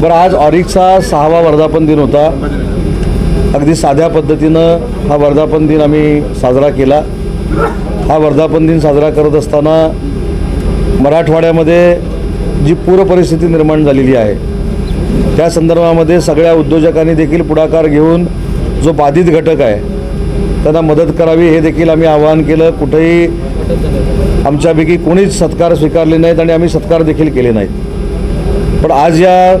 बरं आज ऑरिकचा सहावा वर्धापन दिन होता. अगदी साध्या पद्धतीनं हा वर्धापन दिन आम्ही साजरा केला. हा वर्धापन दिन साजरा करत असताना मराठवाड्यामध्ये जी पूर परिस्थिती निर्माण झालेली आहे त्या संदर्भामध्ये सगळ्या उद्योजकांनी देखील पुढाकार घेऊन जो बाधित घटक आहे त्यांना मदत करावी हे देखील आम्ही आवाहन केलं. कुठेही आमच्यापैकी कोणीच सत्कार स्वीकारले नाहीत आणि आम्ही सत्कार देखील केले नाहीत. पण आज या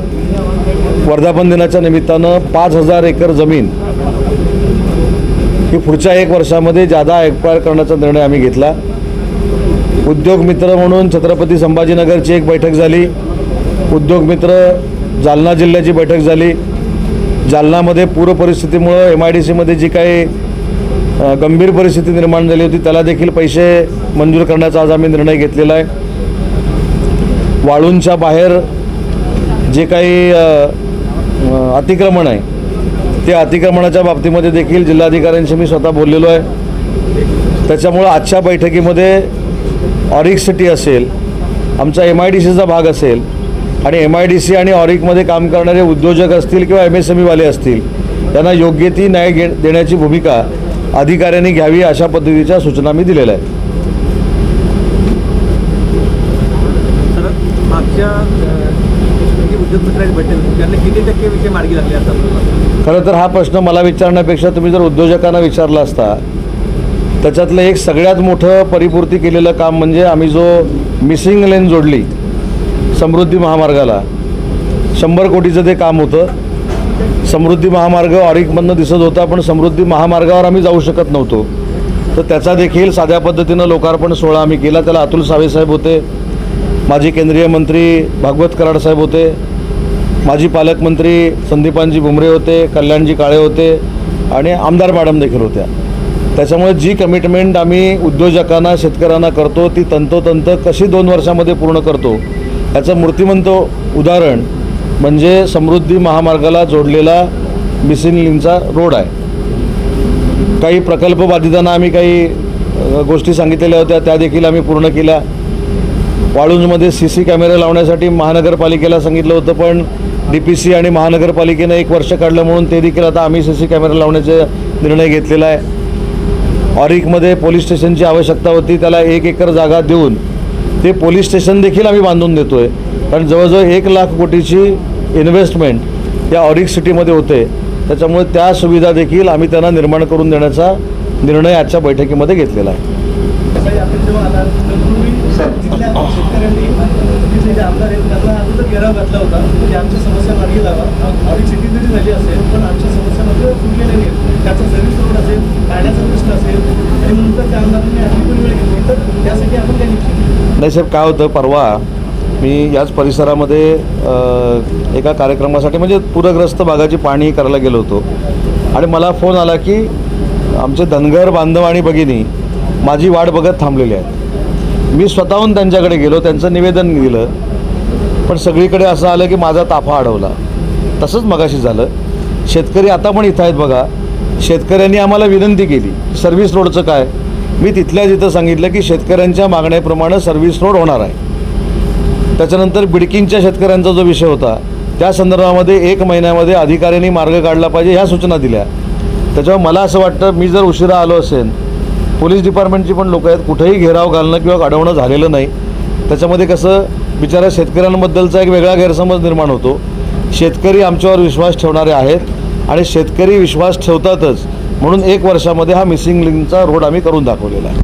वर्धापन दिनाच्या निमित्तानं पाच हजार एकर जमीन ही पुढच्या एक वर्षामध्ये जादा एक्वायर करण्याचा निर्णय आम्ही घेतला. उद्योग मित्र म्हणून छत्रपती संभाजीनगरची एक बैठक झाली. उद्योग मित्र जालना जिल्ह्याची बैठक झाली. जालनामध्ये पूर परिस्थितीमुळं एम आय डी सीमध्ये जी काही गंभीर परिस्थिती निर्माण झाली होती त्याला देखील पैसे मंजूर करण्याचा आज आम्ही निर्णय घेतलेला आहे. वाळूंच्या बाहेर जे काही अतिक्रमण आहे. ते अतिक्रमणाच्या बाबतीमध्ये देखील जिल्हाधिकाऱ्यांशी मी स्वतः बोललेलो आहे. त्याच्यामुळं आजच्या बैठकीमध्ये ऑरिक सिटी असेल आमचा एम आय डी सीचा भाग असेल आणि एम आय डी सी आणि ऑरिकमध्ये काम करणारे उद्योजक असतील किंवा एम एस एम ईवाले असतील त्यांना योग्य ती न्याय घे देण्याची भूमिका अधिकाऱ्यांनी घ्यावी अशा पद्धतीच्या सूचना मी दिलेल्या आहेत. तर मागच्या त्यांना किती टक्के विषय मार्गी लागले असतात खरं तर हा प्रश्न मला विचारण्यापेक्षा तुम्ही जर उद्योजकांना विचारला असता त्याच्यातलं एक सगळ्यात मोठं परिपूर्ती केलेलं काम म्हणजे आम्ही जो मिसिंग लेन जोडली समृद्धी महामार्गाला शंभर कोटीचं ते काम होतं. समृद्धी महामार्ग ऑरिकमधनं दिसत होता पण समृद्धी महामार्गावर आम्ही जाऊ शकत नव्हतो. तर त्याचा देखील साध्या पद्धतीनं लोकार्पण सोहळा आम्ही केला. त्याला अतुल सावेसाहेब होते माजी केंद्रीय मंत्री भागवत कराड साहेब होते माजी पालकमंत्री संदीपानजी भुमरे होते कल्याणजी काळे होते आणि आमदार मॅडम देखील होत्या. त्याच्यामुळे जी कमिटमेंट आम्ही उद्योजकांना शेतकऱ्यांना करतो ती तंतोतंत कशी दोन वर्षामध्ये पूर्ण करतो याचं मूर्तिमंत उदाहरण म्हणजे समृद्धी महामार्गाला जोडलेला मिसिन रोड आहे. काही प्रकल्प बाधितांना आम्ही काही गोष्टी सांगितलेल्या होत्या त्या देखील आम्ही पूर्ण केल्या. वाळूंजमध्ये सी सी कॅमेरे लावण्यासाठी महानगरपालिकेला सांगितलं होतं पण डी पी सी आणि महानगरपालिकेनं एक वर्ष काढलं म्हणून ते देखील आता आम्ही सी सी कॅमेरा लावण्याचा निर्णय घेतलेला आहे. ऑरिकमध्ये पोलीस स्टेशनची आवश्यकता होती त्याला एक एकर जागा देऊन ते पोलीस स्टेशन देखील आम्ही बांधून देतो आहे कारण जवळजवळ एक लाख कोटीची इन्व्हेस्टमेंट या ऑरिक सिटीमध्ये होते. त्याच्यामुळे त्या सुविधा देखील आम्ही त्यांना निर्माण करून देण्याचा निर्णय आजच्या बैठकीमध्ये घेतलेला आहे. कसं आहे, आपण जेव्हा आला तर पूर्वी तिथल्या शेतकऱ्यांनी तिथले जे आमदार आहेत त्यांना अगोदर घेराव घातला होता. की आमच्या समस्या मार्गी लावा ऑडिट सिटी जरी झाली असेल पण आमच्या समस्या मात्र सुटलेल्या नाहीत त्याचा सर्व्हिस रोड असेल पाण्याचा प्रश्न असेल आणि नंतर त्या आमदारांनी आधी पण वेळ घेतली. तर त्यासाठी आपण काय निश्चित केलं? नाही साहेब काय होतं परवा मी याच परिसरामध्ये एका कार्यक्रमासाठी म्हणजे पूरग्रस्त भागाची पाहणी करायला गेलो होतो. आणि मला फोन आला की आमचे धनगर बांधव आणि भगिनी माझी वाट बघत थांबलेले आहेत मी स्वतःहून त्यांच्याकडे गेलो त्यांचं निवेदन दिलं. पण सगळीकडे असं आलं की माझा ताफा अडवला. तसंच मगाशी झालं. शेतकरी आता पण इथं आहेत बघा. शेतकऱ्यांनी आम्हाला विनंती केली सर्व्हिस रोडचं काय? मी तिथल्या तिथं सांगितलं की शेतकऱ्यांच्या मागण्याप्रमाणे सर्व्हिस रोड होणार आहे. त्याच्यानंतर बिडकिंगच्या शेतकऱ्यांचा जो विषय होता त्या संदर्भामध्ये एक महिन्यामध्ये अधिकाऱ्यांनी मार्ग काढला पाहिजे ह्या सूचना दिल्या. त्याच्यामुळे मला असं वाटतं मी जर उशिरा आलो असेल पोलीस डिपार्टमेंटची पण लोक आहेत. कुठेही घेराव घालणं किंवा अडवणं झालेलं नाही. त्याच्यामध्ये कसं बिचारा शेतकऱ्यांबद्दलचा एक वेगळा गैरसमज निर्माण होतो. शेतकरी आमच्यावर विश्वास ठेवणारे आहेत आणि शेतकरी विश्वास ठेवतातच. म्हणून एक वर्षामध्ये हा मिसिंग लिंकचा रोड आम्ही करून दाखवलेला आहे.